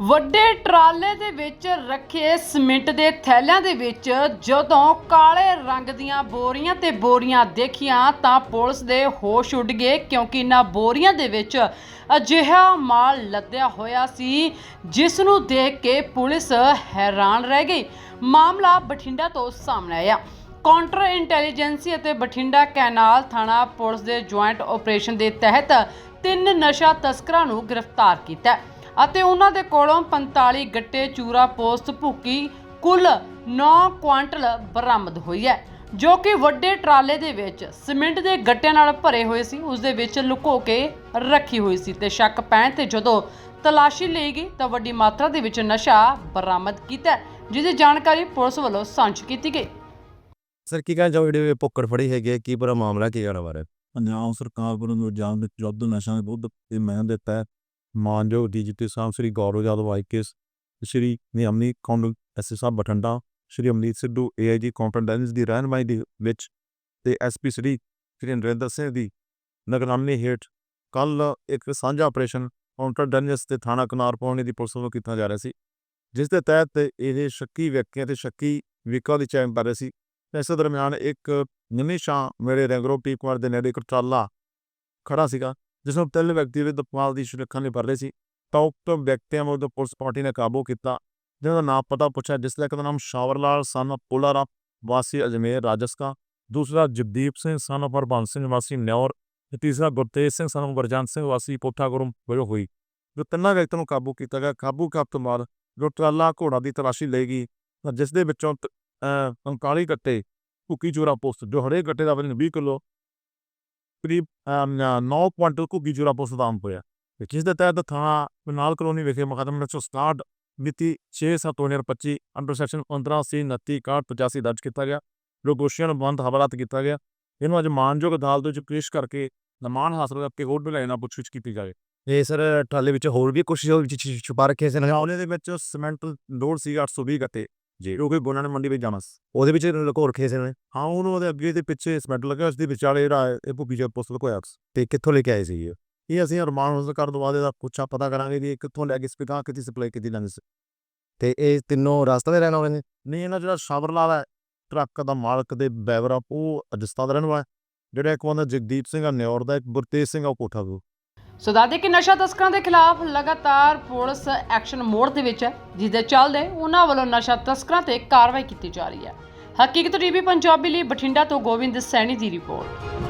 ਵੱਡੇ ਟਰਾਲੇ ਦੇ ਵਿੱਚ ਰੱਖੇ ਸਿਮੈਂਟ ਦੇ ਥੈਲਿਆਂ ਦੇ ਵਿੱਚ ਜਦੋਂ ਕਾਲੇ ਰੰਗ ਦੀਆਂ ਬੋਰੀਆਂ ਤੇ ਬੋਰੀਆਂ ਦੇਖੀਆਂ ਤਾਂ ਪੁਲਿਸ ਦੇ ਹੋਸ਼ ਉੱਡ ਗਏ ਕਿਉਂਕਿ ਇਹਨਾਂ ਬੋਰੀਆਂ ਦੇ ਵਿੱਚ ਅਜਿਹਾ ਮਾਲ ਲੱਦਿਆ ਹੋਇਆ ਸੀ, ਜਿਸ ਨੂੰ ਦੇਖ ਕੇ ਪੁਲਿਸ ਹੈਰਾਨ ਰਹਿ ਗਈ। ਮਾਮਲਾ ਬਠਿੰਡਾ ਤੋਂ ਸਾਹਮਣੇ ਆਇਆ। ਕਾਉਂਟਰ ਇੰਟੈਲੀਜੈਂਸੀ ਅਤੇ ਬਠਿੰਡਾ ਕੈਨਾਲ ਥਾਣਾ ਪੁਲਿਸ ਦੇ ਜੁਆਇੰਟ ਆਪਰੇਸ਼ਨ ਦੇ ਤਹਿਤ ਤਿੰਨ ਨਸ਼ਾ ਤਸਕਰਾਂ ਨੂੰ ਗ੍ਰਿਫਤਾਰ ਕੀਤਾ ਹੈ। ਅਤੇ ਉਹਨਾਂ ਦੇ ਕੋਲੋਂ 45 ਗੱਟੇ ਚੂਰਾ ਪੋਸਟ ਭੁੱਕੀ ਕੁੱਲ 9 ਕੁਆਂਟਲ ਬਰਾਮਦ ਹੋਈ ਹੈ ਜੋ ਕਿ ਵੱਡੇ ਟਰਾਲੇ ਦੇ ਵਿੱਚ ਸਿਮੈਂਟ ਦੇ ਗੱਟਿਆਂ ਨਾਲ ਭਰੇ ਹੋਏ ਸੀ ਉਸ ਦੇ ਵਿੱਚ ਲੁਕੋ ਕੇ ਰੱਖੀ ਹੋਈ ਸੀ ਤੇ ਸ਼ੱਕ ਪੈਣ ਤੇ ਜਦੋਂ ਤਲਾਸ਼ੀ ਲਈ ਗਈ ਤਾਂ ਵੱਡੀ ਮਾਤਰਾ ਦੇ ਵਿੱਚ ਨਸ਼ਾ ਬਰਾਮਦ ਕੀਤਾ ਹੈ, ਜਿਸ ਦੀ ਜਾਣਕਾਰੀ ਪੁਲਿਸ ਵੱਲੋਂ ਸਾਂਝੀ ਕੀਤੀ ਗਈ। ਸਰ ਕੀ ਚਾਹੋਗੇ? ਜਿਹੜੇ ਭੁੱਕੜ ਫੜੀ ਹੈਗੇ ਕੀ ਪੂਰਾ ਮਾਮਲਾ ਕੀ ਕਹਿਣਾ ਬਾਰੇ? ਪੰਜਾਬ ਸਰਕਾਰ ਵੱਲੋਂ ਰੁਝਾਨ ਦੇ ਵਿਰੁੱਧ ਨਸ਼ਾ ਦੇ ਵਿਰੁੱਧ ਇਹ ਮੈਂ ਦਿੱਤਾ ਹੈ ਮਾਨਯੋਗ ਡੀਜੀਪੀ ਸਾਹਿਬ ਸ੍ਰੀ ਗੌਰਵ ਯਾਦਵ ਆਈਕੇਸ ਸ੍ਰੀ ਨਿਯਮਨੀ ਕੌਂਡਲ ਐਸਐਸ ਸਾਹਿਬ ਬਠਿੰਡਾ, ਸ੍ਰੀ ਅਮਨੀਤ ਸਿੱਧੂ ਏਆਈਜੀ ਕੰਪਟੈਂਸ ਦੀ ਰਹਿਨਮਾਈ ਦੇ ਵਿੱਚ ਤੇ ਐਸਪੀ ਸ੍ਰੀ ਸ੍ਰੀ ਨਰਿੰਦਰ ਸਿੰਘ ਦੀ ਨਿਗਰਾਨੀ ਹੇਠ ਕੱਲ ਇੱਕ ਸਾਂਝਾ ਆਪਰੇਸ਼ਨ ਕਾਊਂਟਰ ਡੈਨਿਸ ਤੇ ਥਾਣਾ ਕਨਾਰ ਪਾਉਣੇ ਦੀ ਪੁਲਿਸ ਵੱਲੋਂ ਕੀਤਾ ਜਾ ਰਿਹਾ ਸੀ, ਜਿਸ ਦੇ ਤਹਿਤ ਇਹ ਸ਼ੱਕੀ ਵਿਅਕਤੀਆਂ ਤੇ ਸ਼ੱਕੀ ਵਹੀਕਲ ਦੀ ਚੈਨ ਕਰ ਰਹੇ ਸੀ। ਇਸ ਦਰਮਿਆਨ ਇੱਕ ਨਿਮਿਸ਼ਾਂ ਮੇਰੇ ਰੈਂਗਰੋ ਪੀਕਵਾਰ ਦੇ ਨੇੜੇ ਇੱਕ ਟਰਾਲਾ ਖੜਾ ਸੀਗਾ ਜਿਸਨੂੰ ਤਿੰਨ ਵਿਅਕਤੀ ਵਿਰੁੱਧ ਮਾਲ ਦੀ ਸੁਰੱਖਿਆ ਲਈ ਭਰ ਰਹੇ ਸੀ, ਤਾਂ ਉਕਤ ਵਿਅਕਤੀਆਂ ਵਿਰੁੱਧ ਪੁਲਿਸ ਪਾਰਟੀ ਨੇ ਕਾਬੂ ਕੀਤਾ ਜਿਹਨਾਂ ਦਾ ਨਾਮ ਪਤਾ ਪੁੱਛਿਆ, ਜਿਸ ਦਾ ਇੱਕ ਦਾ ਨਾਮ ਸ਼ਾਵਰਲਾਲ, ਸਨ ਪੁਲਾਰਾ ਵਾਸੀ ਅਜਮੇਰ ਰਾਜਸਕਾ ਦੂਸਰਾ ਜਗਦੀਪ ਸਿੰਘ, ਸਨ of ਸਿੰਘ ਵਾਸੀ ਨਿਉਰ ਤੇ ਤੀਸਰਾ ਗੁਰਤੇਜ ਸਿੰਘ, ਸਨ of ਸਿੰਘ ਵਾਸੀ ਪੋਠਾਗੁਰਮ ਵਜੋਂ ਹੋਈ। ਜੋ ਤਿੰਨਾਂ ਵਿਅਕਤੀਆਂ ਨੂੰ ਕਾਬੂ ਕੀਤਾ ਗਿਆ, ਕਾਬੂ ਕਰਨ ਤੋਂ ਬਾਅਦ ਜੋ ਟਰਾਲਾ ਘੋੜਾ ਦੀ ਤਲਾਸ਼ੀ ਲਈ ਗਈ, ਤਾਂ ਜਿਸ ਦੇ ਵਿੱਚੋਂ ਤ- ਅਹ 39 ਗੱਟੇ ਕੁੱਕੀ ਚੂਰਾ ਪੋਸਟ, ਜੋ ਹਰੇਕ ਗੱਟੇ ਦਾ ਵਜ਼ਨ 20 ਕਿਲੋ ਕਰੀਬ 9 ਕੁਆਂਟਲ ਕੁੱਕੀ ਚੂਰਾ ਪੋਸਟ ਦਾ ਆਮ ਹੋਇਆ। ਜਿਸ ਦੇ ਤਹਿਤ ਥਾਣਾ ਨਾਲ ਕਲੋਨੀ ਵਿਖੇ ਮੁਕੱਦਮਾ 167 ਮਿਤੀ 6/7/2025 ਅੰਡਰ ਸੈਕਸ਼ਨ 15 ਸੀ 29 85 ਦਰਜ ਕੀਤਾ ਗਿਆ। ਜੋ ਦੋਸ਼ੀਆਂ ਨੂੰ ਬੰਦ ਹਵਾਲਾਤ ਕੀਤਾ ਗਿਆ। ਇਹਨੂੰ ਅੱਜ ਮਾਨਯੋਗ ਅਦਾਲਤ ਵਿੱਚ ਪੇਸ਼ ਕਰਕੇ ਨਮਾਨ ਹਾਸਲ ਕਰਕੇ ਹੋਰ ਵੀ ਲੈਣਾ ਪੁੱਛਗਿੱਛ ਕੀਤੀ ਜਾਵੇ। ਇਹ ਸਰ ਟਰਾਲੇ ਵਿੱਚ ਹੋਰ ਵੀ ਕੁਝ ਛੁਪਾ ਰੱਖੇ ਸੀ ਨਾ? ਦੇ ਵਿੱਚ ਸੀਮੈਂਟ ਲੋਡ ਸੀ 820 ਗੱਟੇ ਜੀ। ਜੋ ਕਿ ਨੇ ਮੰਡੀ ਵਿੱਚ ਜਾਣਾ ਸੀ ਉਹਦੇ ਵਿੱਚ ਲੁਕੋ ਰੱਖੇ ਸੀ ਨੇ ਹਾਂ, ਉਹਨੂੰ ਉਹਦੇ ਅੱਗੇ ਤੇ ਪਿੱਛੇ ਸੀਮੈਂਟ ਲੱਗਾ ਉਸ ਦੇ ਵਿਚਾਲੇ ਜਿਹੜਾ ਇਹ ਭੁੱਕੀ ਚ ਪੁਸਤਕ ਹੋਇਆ। ਤੇ ਕਿੱਥੋਂ ਲੈ ਕੇ ਆਏ ਸੀ ਇਹ? ਅਸੀਂ ਅਰਮਾਨ ਹਾਸਲ ਕਰਨ ਤੋਂ ਬਾਅਦ ਇਹਦਾ ਪੁੱਛਾ ਪਤਾ ਕਰਾਂਗੇ ਵੀ ਕਿੱਥੋਂ ਲੈ ਕੇ ਸਪੀਕਾਂ ਕਿੱਥੇ ਸਪਲਾਈ ਕੀਤੀ ਜਾਂਦੀ ਸੀ। ਤੇ ਇਹ ਤਿੰਨੋਂ ਰਾਸਤਾ ਦੇ ਰਹਿਣ ਵਾਲੇ ਨੇ। ਨਹੀਂ, ਇਹਨਾਂ ਜਿਹੜਾ ਸ਼ਾਬਰਲਾਲ ਹੈ, ਟਰੱਕ ਦਾ ਮਾਲਕ ਦੇ ਡਰਾਈਵਰ ਆ ਉਹ ਅਜਸਤਾ ਦਾ ਰਹਿਣ ਵਾਲਾ ਜਿਹੜਾ ਇੱਕ ਬੰਦਾ ਜਗਦੀਪ ਸਿੰਘ ਆ ਨਿਉਰ ਦਾ, ਇੱਕ ਗੁਰਤੇਜ ਸਿੰਘ ਆ, ਉਹ ਕੋਠਾ ਤੋਂ। ਸੋ ਦੱਸਦੇ ਕਿ ਨਸ਼ਾ ਤਸਕਰਾਂ ਦੇ ਖਿਲਾਫ ਲਗਾਤਾਰ ਪੁਲਿਸ ਐਕਸ਼ਨ ਮੋੜ ਦੇ ਵਿੱਚ ਹੈ ਜਿਸ ਦੇ ਚੱਲਦੇ ਉਹਨਾਂ ਵੱਲੋਂ ਨਸ਼ਾ ਤਸਕਰਾਂ ਤੇ ਕਾਰਵਾਈ ਕੀਤੀ ਜਾ ਰਹੀ ਹੈ। ਹਕੀਕਤ ਟੀਵੀ ਪੰਜਾਬੀ ਲਈ ਬਠਿੰਡਾ ਤੋਂ ਗੋਬਿੰਦ ਸੈਣੀ ਦੀ ਰਿਪੋਰਟ।